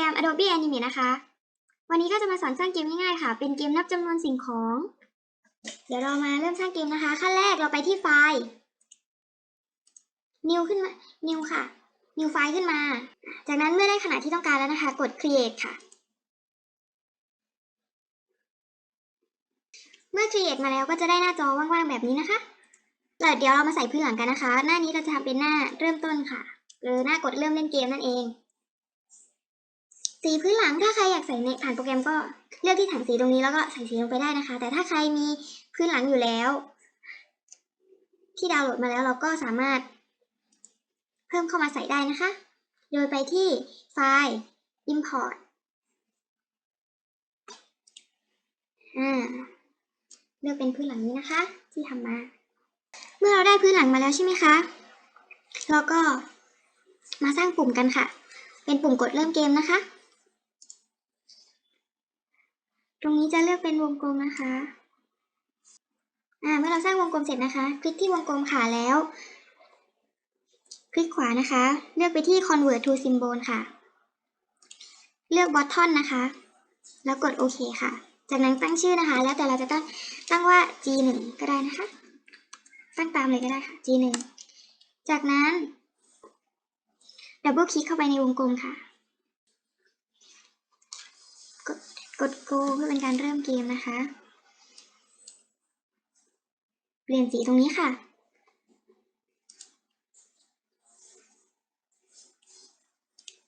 รม Adobe Animate นะคะ วันนี้ก็จะมาสอนสร้างเกมง่ายๆค่ะ เป็นเกมนับจำนวนสิ่งของ เดี๋ยวเรามาเริ่มสร้างเกมนะคะ ขั้นแรกเราไปที่ไฟล์ New ขึ้นมา New ค่ะ New ไฟล์ขึ้นมา จากนั้นเมื่อได้ขนาดที่ต้องการแล้วนะคะ กด Create ค่ะ เมื่อ Create มาแล้วก็จะได้หน้าจอว่างๆแบบนี้นะคะแล้วเดี๋ยวเรามาใส่พื้นหลังกันนะคะ หน้านี้เราจะทำเป็นหน้าเริ่มต้นค่ะหรือหน้ากดเริ่มเล่นเกมนั่นเอง สีพื้นหลังถ้าใครอยากใส่ในผ่านโปรแกรมก็เลือกที่ถังสีตรงนี้แล้วก็ใส่สีลงไปได้นะคะ แต่ถ้าใครมีพื้นหลังอยู่แล้ว ที่ดาวน์โหลดมาแล้วเราก็สามารถ เพิ่มเข้ามาใส่ได้นะคะ โดยไปที่ไฟล์ import เลือกเป็นพื้นหลังนี้นะคะ ที่ทำมา เมื่อเราได้พื้นหลังมาแล้วใช่ไหมคะเราก็มาสร้างปุ่มกันค่ะ เป็นปุ่มกดเริ่มเกมนะคะ ตรงนี้จะเลือกเป็นวงกลมนะคะอ่าเมื่อเราสร้างวงกลมเสร็จนะคะ คลิกที่วงกลมค่ะแล้ว คลิกขวานะคะ เลือกไปที่ convert to symbol ค่ะ เลือก button นะคะ แล้วกดโอเคค่ะ จากนั้นตั้งชื่อนะคะ แล้วแต่เราจะตั้งตั้งว่า G1 ก็ได้นะคะ ตั้งตามเลยก็ได้ค่ะ G1 จากนั้นดับเบิลคลิกเข้าไปในวงกลมค่ะ กดกด go เพื่อเป็นการเริ่มเกมนะคะ เปลี่ยนสีตรงนี้ค่ะ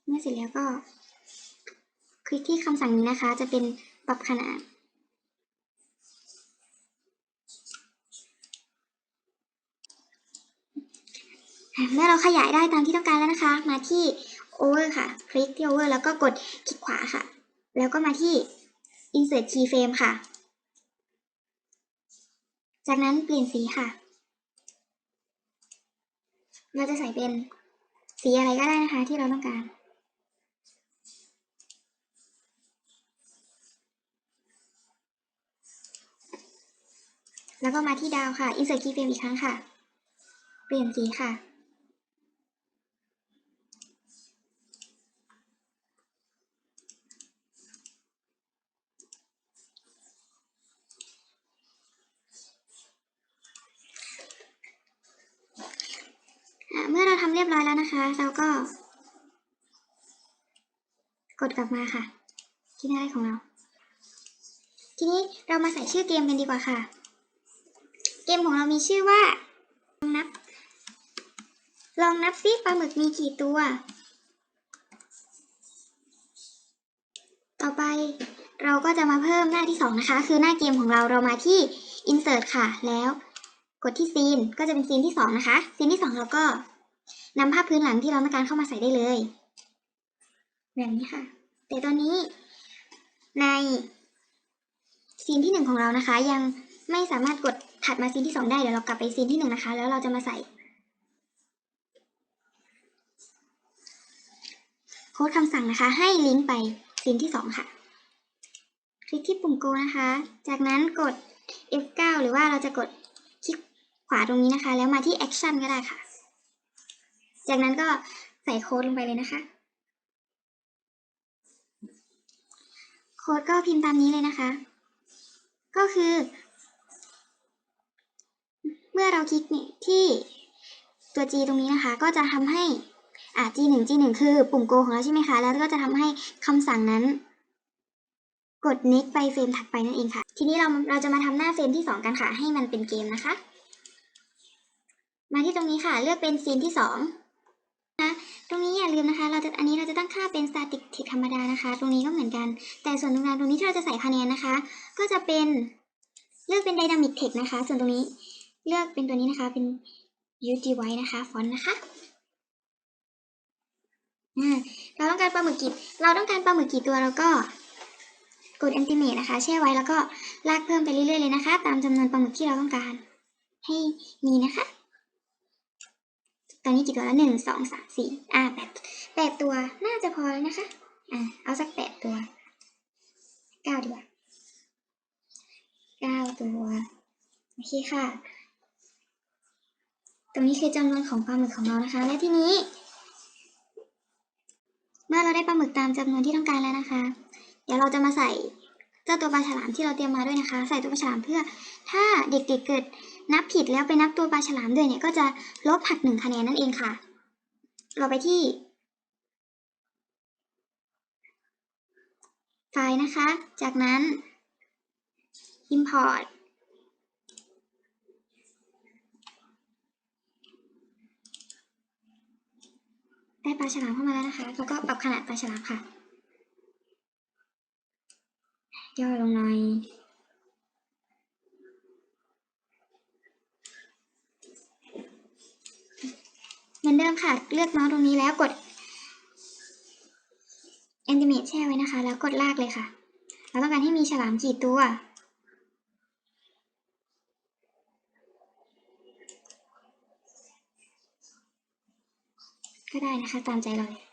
เมื่อเสร็จแล้วก็ คลิกที่คำสั่งนี้นะคะ จะเป็นปรับขนาดเมื่อเราขยายได้ตามที่ต้องการแล้วนะคะ มาที่ over ค่ะ คลิกที่ over แล้วก็กดคลิกขวาค่ะ แล้วก็มาที่ insert keyframe ค่ะ จากนั้นเปลี่ยนสีค่ะ เราจะใส่เป็นสีอะไรก็ได้นะคะที่เราต้องการ แล้วก็มาที่ดาวค่ะ insert keyframe อีกครั้งค่ะ เปลี่ยนสีค่ะ อะเมื่อเราทำเรียบร้อยแล้ว นะคะ เราก็ กดกลับมาค่ะ ที่หน้าแรกของเรา ทีนี้เรามาใส่ชื่อเกมกันดีกว่าค่ะ เกมของเรามีชื่อว่า ลองนับ ลองนับซิปลาหมึกมีกี่ตัว ต่อไปเราก็จะมาเพิ่มหน้าที่สองนะคะ คือหน้าเกมของเราเรามาที่ insert ค่ะ แล้วกดที่ซีนก็จะเป็นซีนที่สองนะคะ ซีนที่สองเราก็ นำภาพพื้นหลังที่เราต้องการเข้ามาใส่ได้เลย แบบนี้ค่ะ แต่ตอนนี้ในซีนที่หนึ่งของเรานะคะ ยังไม่สามารถกดถัดมาซีนที่สองได้เดี๋ยวเรากลับไปซีนที่หนึ่งนะคะ แล้วเราจะมาใส่โค้ดคำสั่งนะคะ ให้ลิงก์ไปซีนที่สองค่ะ คลิกที่ปุ่ม go นะคะ จากนั้นกด F9 หรือว่าเราจะกดคลิกขวาตรงนี้นะคะ แล้วมาที่ action ก็ได้ค่ะ จากนั้นก็ใส่โค้ดลงไปเลยนะคะ โค้ดก็พิมพ์ตามนี้เลยนะคะ ก็คือ เมื่อเราคลิกที่ตัว G ตรงนี้นะคะ ก็จะทำให้อ่า G1 G1 คือปุ่ม go ของเราใช่ไหมคะ แล้วก็จะทำให้คำสั่งนั้น กด next ไปเฟรมถัดไปนั่นเองค่ะ ทีนี้เราเราจะมาทำหน้าเฟรมที่ 2 กันค่ะ ให้มันเป็นเกมนะคะ มาที่ตรงนี้ค่ะ เลือกเป็นซีนที่ 2 นะตรงนี้อย่าลืมนะคะ เราจะอันนี้เราจะตั้งค่าเป็น static text ธรรมดานะคะ ตรงนี้ก็เหมือนกัน แต่ส่วนตรงกลางตรงนี้ที่เราจะใส่คะแนนนะคะ ก็จะเป็นเลือกเป็น dynamic text นะคะ ส่วนตรงนี้เลือกเป็นตัวนี้นะคะเป็น u device นะคะฟอนต์นะคะเราต้องการปลาหมึกกี่เราต้องการปลาหมึกกี่ตัวเราก็กด estimate นะคะ แช่ไว้แล้วก็ลากเพิ่มไปเรื่อยๆเลยนะคะ ตามจำนวนปลาหมึกที่เราต้องการให้มีนะคะ ตอนนี้กี่ตัวแล้วหนึ่งสองสามสี่อ่าแปดแปดตัวน่าจะพอแล้วนะคะ อ่าเอาสักแปดตัวเก้าดีกว่าเก้าตัวโอเคค่ะ ตรงนี้คือจำนวนของปลาหมึกของเรานะคะ และทีนี้ เมื่อเราได้ปลาหมึกตามจำนวนที่ต้องการแล้วนะคะ เดี๋ยวเราจะมาใส่ จ้าตัวปลาฉลามที่เราเตรียมมาด้วยนะคะ ใส่ตัวปลาฉลามเพื่อ ถ้าเด็กๆเกิดนับผิดแล้วไปนับตัวปลาฉลามด้วยเนี่ยก็จะลบหักหนึ่งคะแนนนั่นเองค่ะ เราไปที่ ไฟล์นะคะ จากนั้น import ได้ปลาฉลามเข้ามาแล้วนะคะ แล้วก็ปรับขนาดปลาฉลามค่ะ ย่อลงหน่อยเหมือนเดิมค่ะ เลือกเมาส์ตรงนี้แล้วกด Animate แช่ไว้นะคะ แล้วกดลากเลยค่ะ เราต้องการให้มีฉลามกี่ตัวก็ได้นะคะ ตามใจเราเลย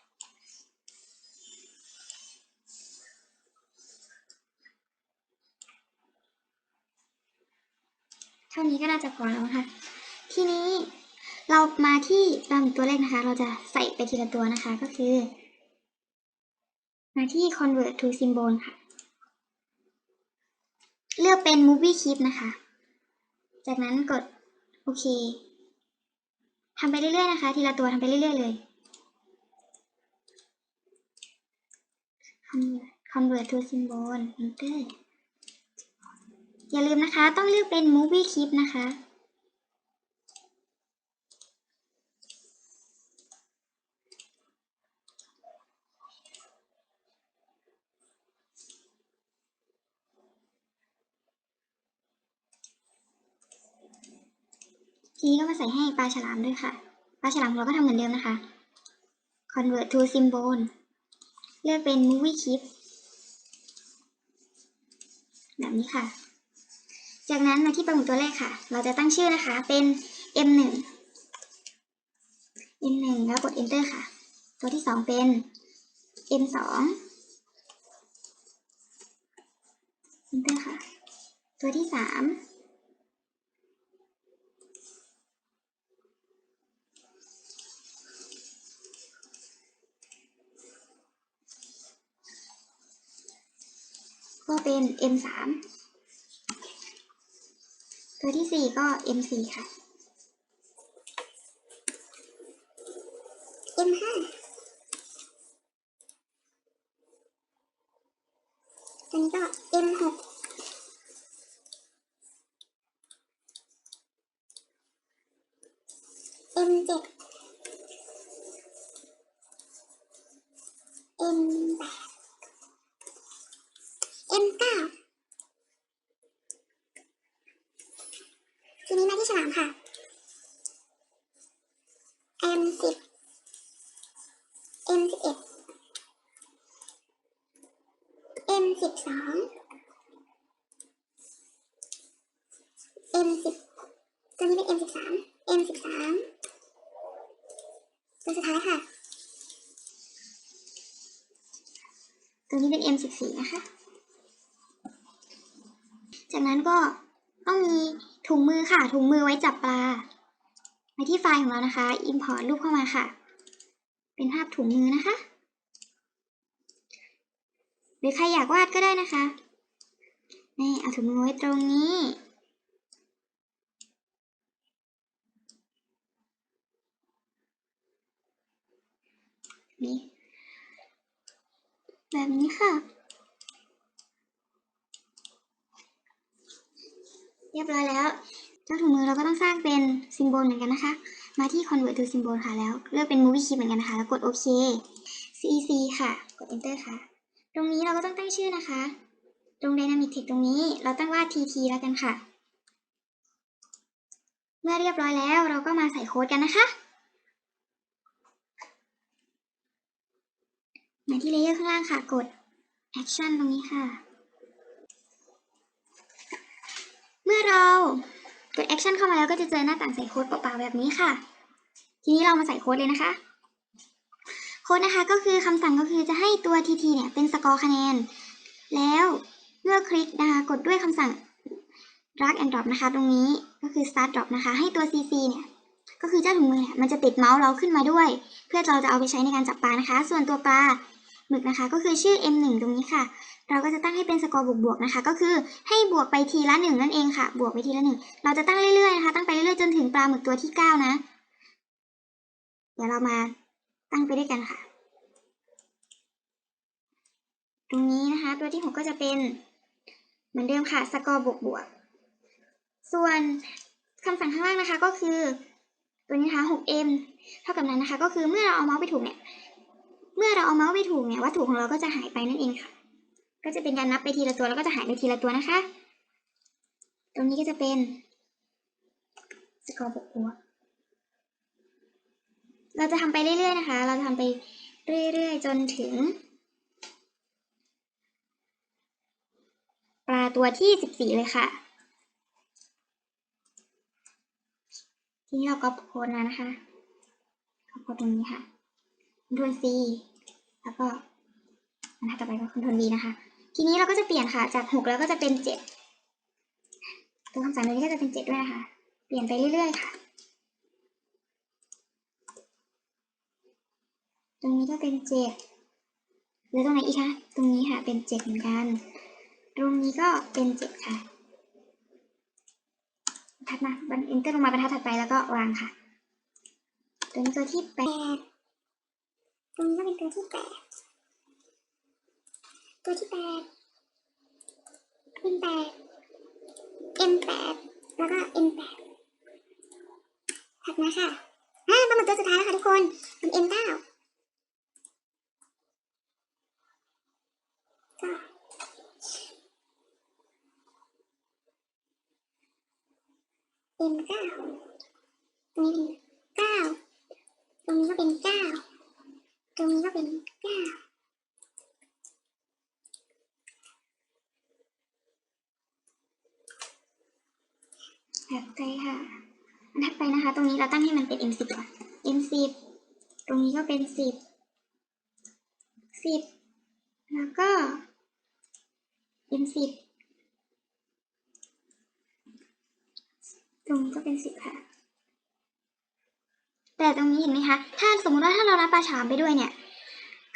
เท่า นี้ก็น่าจะพอแล้วนะคะทีนี้เรามาที่ลามตัวแรกนะคะ เราจะใส่ไปทีละตัวนะคะก็คือ มาที่ convert to symbol ค่ะ เลือกเป็น movie clip นะคะ จากนั้นกดโอเคทำไปเรื่อยๆนะคะ ทีละตัวทำไปเรื่อยๆเลย convert convert to symbol enter อย่าลืมนะคะ ต้องเลือกเป็น movie clip นะคะ ทีนี้ก็มาใส่ให้ปลาฉลามด้วยค่ะ ปลาฉลามเราก็ทำเหมือนเดิมนะคะ convert to symbol เลือกเป็น movie clip แบบนี้ค่ะ จากนั้นมาที่ปลาหมึกตัวแรกค่ะ เราจะตั้งชื่อนะคะ เป็น m1 m1 แล้วกด enter ค่ะ ตัวที่สองเป็น m2 enter ค่ะ ตัวที่สามก็เป็น M3 ตัวที่สี่ก็ M4 ค่ะ M5 ตัวนี้ก็ M6 M7 M8 M9 ทีนี้มาที่ฉลามค่ะ M10 M11 M12 M10 ตัวนี้เป็น M13 M13 ตัวสุดท้ายค่ะ ตัวนี้เป็น M14 นะคะ จากนั้นก็ต้องมีถุงมือค่ะ ถุงมือไว้จับปลาไปที่ไฟล์ของเรานะคะ import รูปเข้ามาค่ะ เป็นภาพถุงมือนะคะ หรือใครอยากวาดก็ได้นะคะ นี่เอาถุงมือไว้ตรงนี้ นี่แบบนี้ค่ะ เรียบร้อยแล้ว เจ้าถุงมือเราก็ต้องสร้างเป็นซิมโบลเหมือนกันนะคะ มาที่ convert to symbol ค่ะแล้ว เลือกเป็น movie clip เหมือนกันนะคะ แล้วกดโอเค cc ค่ะ กด enter ค่ะ ตรงนี้เราก็ต้องตั้งชื่อนะคะ ตรง dynamic text ตรงนี้เราตั้งว่า tt แล้วกันค่ะ เมื่อเรียบร้อยแล้วเราก็มาใส่โค้ดกันนะคะ มาที่เลเยอร์ข้างล่างค่ะกด action ตรงนี้ค่ะ เมื่อเรากด action เข้ามาแล้วก็จะเจอหน้าต่างใส่โค้ดเปล่าๆแบบนี้ค่ะ ทีนี้เรามาใส่โค้ดเลยนะคะ โค้ดนะคะก็คือคำสั่งก็คือจะให้ตัว tt เนี่ยเป็นสกอร์คะแนน แล้วเมื่อคลิกนะคะกดด้วยคำสั่ง drag and drop นะคะ ตรงนี้ก็คือ start drop นะคะ ให้ตัว cc เนี่ยก็คือเจ้าถุงมือเนี่ยมันจะติดเมาส์เราขึ้นมาด้วย เพื่อเราจะเอาไปใช้ในการจับปลานะคะ ส่วนตัวปลา หมึกนะคะ ก็คือชื่อ m1 ตรงนี้ค่ะ เราก็จะตั้งให้เป็นสกอร์บวกๆนะคะ ก็คือให้บวกไปทีละหนึ่งนั่นเองค่ะ บวกไปทีละหนึ่งเราจะตั้งเรื่อยๆนะคะ ตั้งไปเรื่อยๆจนถึงปลาหมึกตัวที่เก้านะ เดี๋ยวเรามาตั้งไปด้วยกันค่ะ ตรงนี้นะคะ ตัวที่หกก็จะเป็นเหมือนเดิมค่ะ สกอร์บวกบวก ส่วนคำสั่งข้างล่างนะคะก็คือตัวนี้นะคะ 6m เท่ากับนั้นนะคะ ก็คือเมื่อเราเอาเมาส์ไปถูกเนี่ย เมื่อเราเอาเมาส์ไปถูกเนี่ยวัตถุของเราก็จะหายไปนั่นเองค่ะ ก็จะเป็นการนับไปทีละตัวแล้วก็จะหายไปทีละตัวนะคะ ตรงนี้ก็จะเป็นสกอร์บวกบวกเราจะทำไปเรื่อยๆนะคะ เราจะทำไปเรื่อยๆ จนถึง ปลาตัวที่สิบสี่เลยค่ะ ทีนี้เราก็โค้ดมานะคะก็โค้ดตรงนี้ค่ะ คอนโทรล C แล้วก็บรรทัดต่อไปก็คอนโทรล V นะคะ ทีนี้เราก็จะเปลี่ยนค่ะ จากหกแล้วก็จะเป็นเจ็ดตัวคำสั่งนี้ก็จะเป็นเจ็ดด้วยนะคะ เปลี่ยนไปเรื่อยๆค่ะ ตรงนี้ก็เป็นเจ็ดหรือตรงไหนอีกคะ ตรงนี้ค่ะ เป็นเจ็ดเหมือนกัน ตรงนี้ก็เป็นเจ็ดค่ะถัดมาบันเอนเตอร์ลงมาบรรทัดถัดไปแล้วก็วางค่ะ ตัวนี้ตัวที่แปด ตรงนี้ก็เป็นตัวที่แปดตัวที่แปดเป็นแปด M แปดแล้วก็ M แปดถัดมาค่ะอ่าปลาหมึกตัวสุดท้ายแล้วค่ะทุกคนเป็น M เก้าก็ M เก้าตรงนี้เป็นเก้าตรงนี้ก็เป็นเก้า ตรงนี้ก็เป็นเก้าแบบไปค่ะอันถัดไปนะคะ ตรงนี้เราตั้งให้มันเป็น M สิบก่อน M สิบตรงนี้ก็เป็นสิบสิบแล้วก็ M สิบตรงก็เป็นสิบค่ะ แต่ตรงนี้เห็นไหมคะ ถ้าสมมติว่าถ้าเรานับปลาฉลามไปด้วยเนี่ย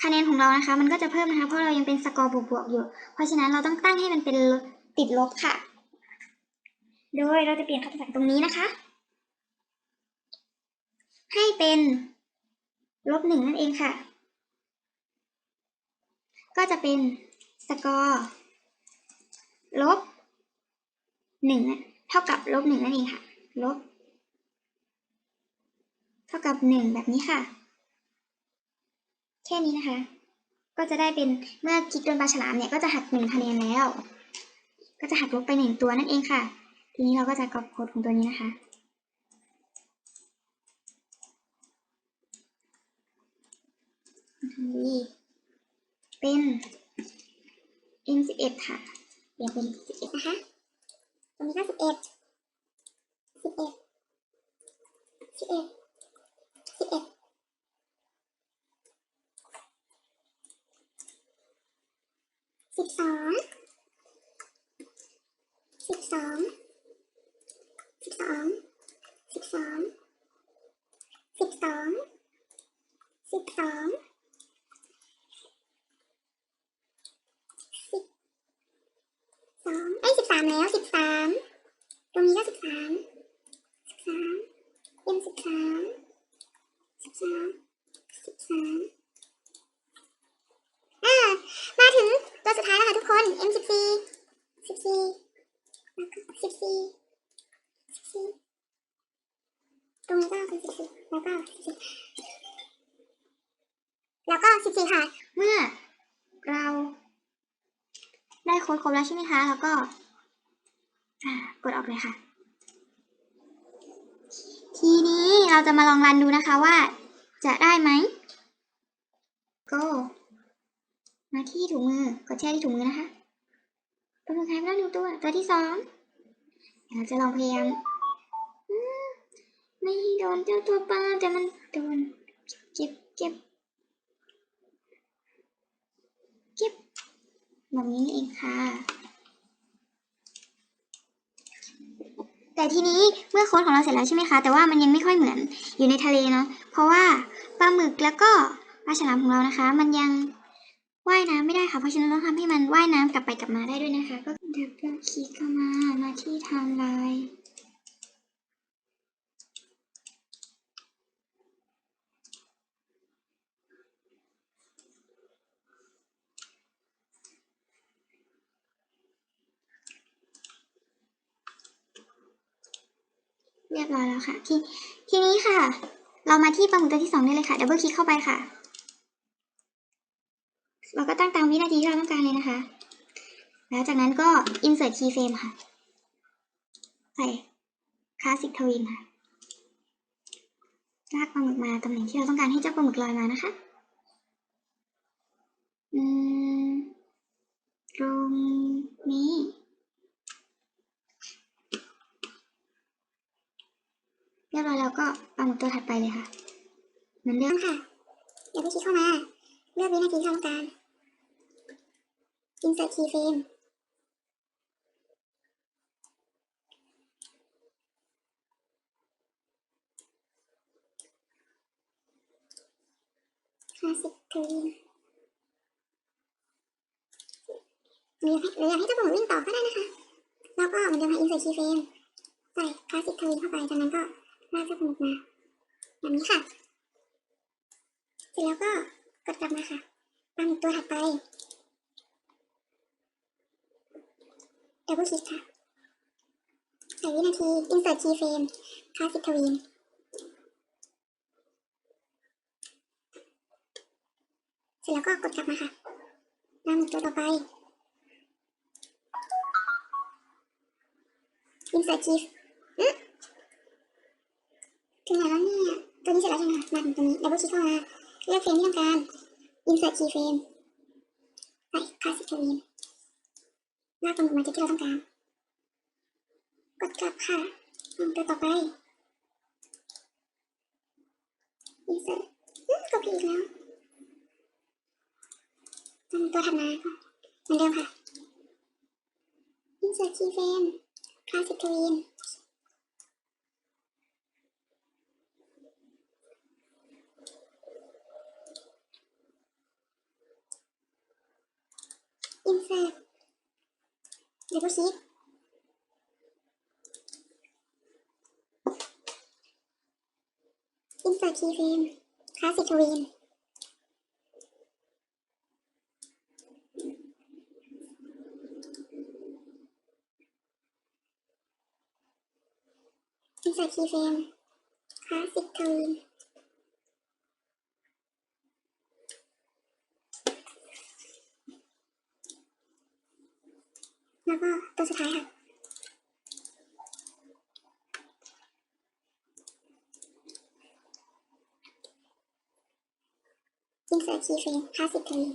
คะแนนของเรานะคะ มันก็จะเพิ่มนะคะ เพราะเรายังเป็นสกอร์บวกๆอยู่ เพราะฉะนั้นเราต้องตั้งให้มันเป็นติดลบค่ะ โดยเราจะเปลี่ยนคำสั่งตรงนี้นะคะ ให้เป็นลบหนึ่งนั่นเองค่ะ ก็จะเป็นสกอร์ลบหนึ่งเท่ากับลบหนึ่งนั่นเองค่ะ ลบ ท่ากับหนึ่งแบบนี้ค่ะ แค่นี้นะคะ ก็จะได้เป็นเมื่อคลิกโดนปลาฉลามเนี่ยก็จะหักหนึ่งคะแนนแล้ว ก็จะหักลบไปหนึ่งตัวนั่นเองค่ะ ทีนี้เราก็จะกรอบโค้ดของตัวนี้นะคะนี่เป็น M11 ค่ะเปลี่ยนเป็น11นะคะตรงนี้ก็11 11 11 สิบสองสิบสองสิบสองสิบสองสิบสองสิบสองสิบสองไอ้ยสิบสามแล้วสิบสามตรงนี้ก็สิบสามสิบสามเอ็มสิบสามสิบสามสิบสามอ่า มาถึงตัวสุดท้ายแล้วค่ะทุกคน M สิบสี่สิบสี่แล้วก็สิบสี่สิบสี่ ตรงนี้ก็เป็นสิบสี่แล้วก็สิบสี่แล้วก็สิบสี่ค่ะ เมื่อเราได้โค้ดครบแล้วใช่ไหมคะ แล้วก็กดออกเลยค่ะ ทีนี้เราจะมาลองรันดูนะคะว่าจะได้ไหม go มาที่ถุงมือ กดแช่ที่ถุงมือนะคะตัวสุดท้ายไม่ต้องดูตัว ตัวที่สองเราจะลองพยายาม ไม่โดนเจ้าตัวปลาแต่มันโดนเก็บเก็บเก็บแบบนี้นี่เองค่ะ แต่ทีนี้เมื่อโค้ดของเราเสร็จแล้วใช่ไหมคะ แต่ว่ามันยังไม่ค่อยเหมือนอยู่ในทะเลเนาะเพราะว่าปลาหมึกแล้วก็ปลาฉลามของเรานะคะ มันยังว่ายน้ำไม่ได้ค่ะ เพราะฉะนั้นต้องทำให้มันว่ายน้ำกลับไปกลับมาได้ด้วยนะคะ ก็ดับเบิลคลิกเข้ามามาที่ไทม์ไลน์ เรียบร้อยแล้ว ค่ะทีทีนี้ค่ะ เรามาที่ปลาหมึกตัวที่สองได้เลยค่ะดับเบิลคลิกเข้าไปค่ะ เราก็ตั้งตามวินาทีที่เราต้องการเลยนะคะ แล้วจากนั้นก็ insert keyframe ค่ะ ใส่คลาสสิกทวินค่ะลากปลาหมึกมาตำแหน่งที่เราต้องการให้เจ้าปลาหมึกลอยมานะคะ อืม ตรงนี้ เรียบร้อยแล้วก็ปลาหมึกตัวถัดไปเลยค่ะเหมือนเดิมค่ะ เดี๋ยวไปคลิกเข้ามา เลือกวินาทีที่เราต้องการ insert keyframe ห้าสิบครีมหรืออยากให้หรืออยากให้เจ้าปลาหมึกวิ่งต่อก็ได้นะคะ แล้วก็เหมือนเดิมค่ะ insert keyframe ใส่คลาสสิกทวีเข้าไปจากนั้นก็ ลากเจ้าปลาหมึกมาแบบนี้ค่ะ เสร็จแล้วก็กดกลับมาค่ะปลาหมึกตัวถัดไปดับเบิลคลิกค่ะใส่วินาที insert keyframe คลาสิกทวีเสร็จแล้วก็กดกลับมาค่ะปลาหมึกตัวต่อไป insert key อืม ถึงไหนแล้วเนี่ยตัวนี้เสร็จแล้วใช่ไหมคะมาถึงตรงนี้ดับเบิลคลิกเข้ามาเลือกเฟรมที่ต้องการ insert key frame ใส่ classic terrain ลากตรงมาจุดที่เราต้องการ กดกลับค่ะอืมตัวต่อไป insert กดผิดอีกแล้วตรงตัวถัดมาก็เหมือนเดิมค่ะ insert key frame classic terrain insert ไหนดูซิอินสตาคีเฟมคลาสสิกทวีนอินสตาคีเฟมคลาสสิกทวีน แล้วก็ตัวสุดท้ายค่ะอินเสิร์ตคีย์เฟรมคลาสสิกทวีน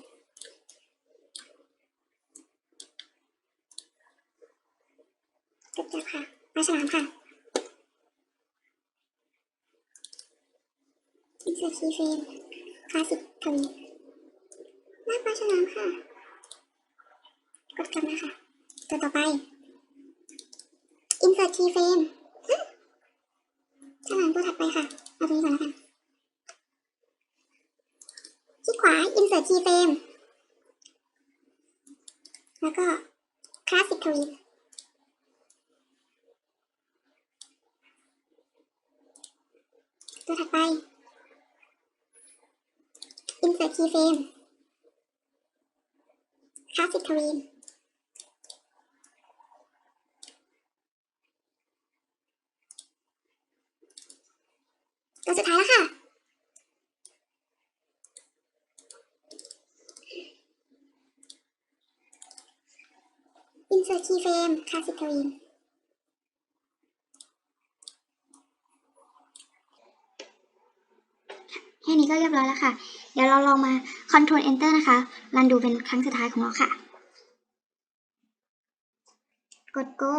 กดจับค่ะปลาฉลามค่ะอินเสิร์ตคีย์เฟรมคลาสสิกทวีลากปลาฉลามค่ะ กดกลับมาค่ะ ต่อไปอินเสิร์ตคีย์เฟรมฉลามตัวถัดไปค่ะ เอาตัวนี้ก่อนแล้วกันคลิกขวาอินเสิร์ตคีย์เฟรมแล้วก็คลาสสิกทวีตัวถัดไป insert keyframe classic terrain ตัวสุดท้ายแล้วค่ะ insert keyframe castorin แค่นี้ก็เรียบร้อยแล้วค่ะ เดี๋ยวเราลองมา Control Enter นะคะ รันดูเป็นครั้งสุดท้ายของเราค่ะ กด Go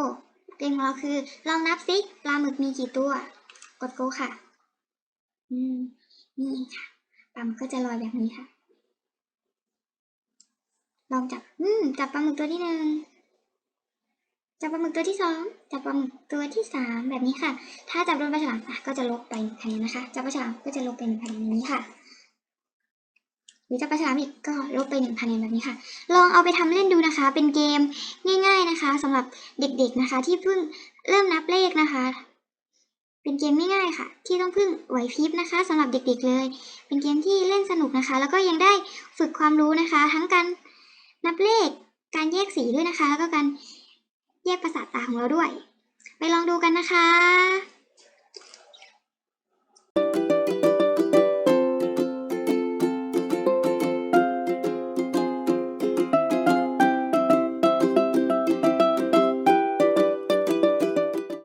เกมของเราคือ ลองนับซิปลาหมึกมีกี่ตัว กด Go ค่ะ อืมนี่ค่ะปลาหมึกก็จะลอยแบบนี้ค่ะ ลองจับ อืม จับปลาหมึกตัวที่หนึ่งจับปลาหมึกตัวที่สองจับปลาหมึกตัวที่สามแบบนี้ค่ะ ถ้าจับโดนปลาฉลามอะก็จะลบไปหนึ่งคะแนนนะคะ จับปลาฉลามก็จะลบไปหนึ่งคะแนนอย่างนี้ค่ะ หรือจะปลาฉลามอีกก็ลบไปหนึ่งคะแนนแบบนี้ค่ะ ลองเอาไปทำเล่นดูนะคะ เป็นเกมง่าย ๆนะคะสำหรับเด็กๆนะคะ ที่เพิ่งเริ่มนับเลขนะคะ เป็นเกมง่ายๆค่ะ ที่ต้องพึ่งไหวพริบนะคะสำหรับเด็กๆเลย เป็นเกมที่เล่นสนุกนะคะ แล้วก็ยังได้ฝึกความรู้นะคะ ทั้งการนับเลขการแยกสีด้วยนะคะ แล้วก็การแยกภาษาตาของเราด้วย ไปลองดูกันนะคะ